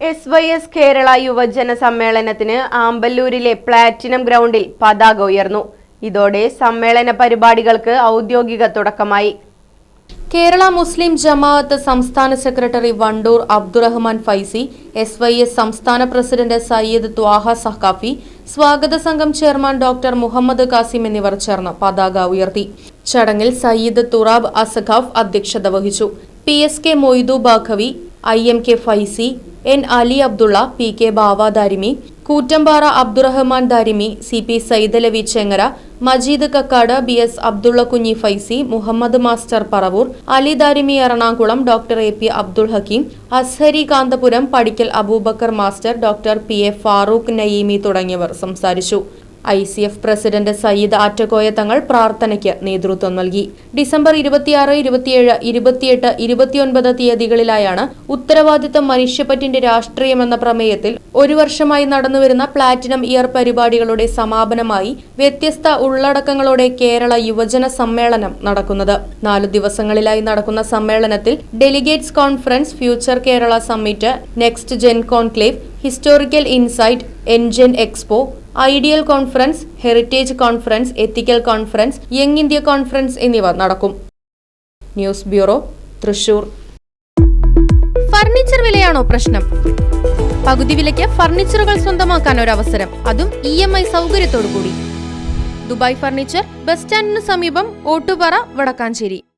S Y S Kerala യുവജന സമ്മേളനത്തിന് ആമ്പല്ലൂരിലെ platinum ഗ്രൗണ്ടിൽ പതാക ഉയർന്നു. ഇതോടെ സമ്മേളന പരിപാടികൾക്ക് ഔദ്യോഗിക തുടക്കമായി. കേരള മുസ്ലിം ജമാഅത്ത് സംസ്ഥാന secretary Vandoor Abdurahman Faizy S Y S സംസ്ഥാന പ്രസിഡന്റ് സയ്യിദ് ത്വാഹ സഹാഫി സ്വാഗത സംഘം ചെയർമാൻ ഡോക്ടർ മുഹമ്മദ് കാസിം എന്നിവർ ചേർന്ന് പതാക ഉയർത്തി. ചടങ്ങിൽ സയ്യിദ് തുറാബ് അസഖാഫ് അധ്യക്ഷത വഹിച്ചു. P S K Moidu Baqavi I M K Faizy N Ali Abdulla P K Bava Darimi Koottampara Abdurahman Darimi C P Saidalavi Chengara Majeed Kakkad B S Abdulla Kunhi Faizy Muhammad master Paravur Ali Darimi Ernakulam doctor A P Abdul Hakeem Azhari Kanthapuram Padikkal Aboobacker master doctor P A Farooq Nayeemi തുടങ്ങിയവർ സംസാരിച്ചു. I C F president Sayyid Attakoya Thangal പ്രാർത്ഥനയ്ക്ക് നേതൃത്വം നൽകി. December ഇരുപത്തിയാറ് ഇരുപത്തിയേഴ് ഇരുപത്തിയെട്ട് ഇരുപത്തിയൊൻപത് തീയതികളിലായാണ് ഉത്തരവാദിത്തം മനുഷ്യപ്പറ്റിന്റെ രാഷ്ട്രീയമെന്ന പ്രമേയത്തിൽ ഒരു വർഷമായി നടന്നുവരുന്ന പ്ലാറ്റിനം ഇയർ പരിപാടികളുടെ സമാപനമായി വ്യത്യസ്ത ഉള്ളടക്കങ്ങളോടെ കേരള യുവജന സമ്മേളനം നടക്കുന്നത്. നാലു ദിവസങ്ങളിലായി നടക്കുന്ന സമ്മേളനത്തിൽ delegates conference future Kerala summit next gen conclave historical insight engine expo ideal conference heritage conference ethical conference young India conference എന്നിവ നടക്കും. News bureau Thrissur. ഫർണിച്ചർ വിലയാണോ പ്രശ്നം? പകുതി വിലയ്ക്ക് ഫർണിച്ചറുകൾ സ്വന്തമാക്കാൻ ഒരു അവസരം അതും ഇ എം ഐ സൗകര്യത്തോടു കൂടി ദുബായ് ഫർണിച്ചർ ബസ് സ്റ്റാൻഡിന് സമീപം ഓട്ടുപാറ വടക്കാഞ്ചേരി.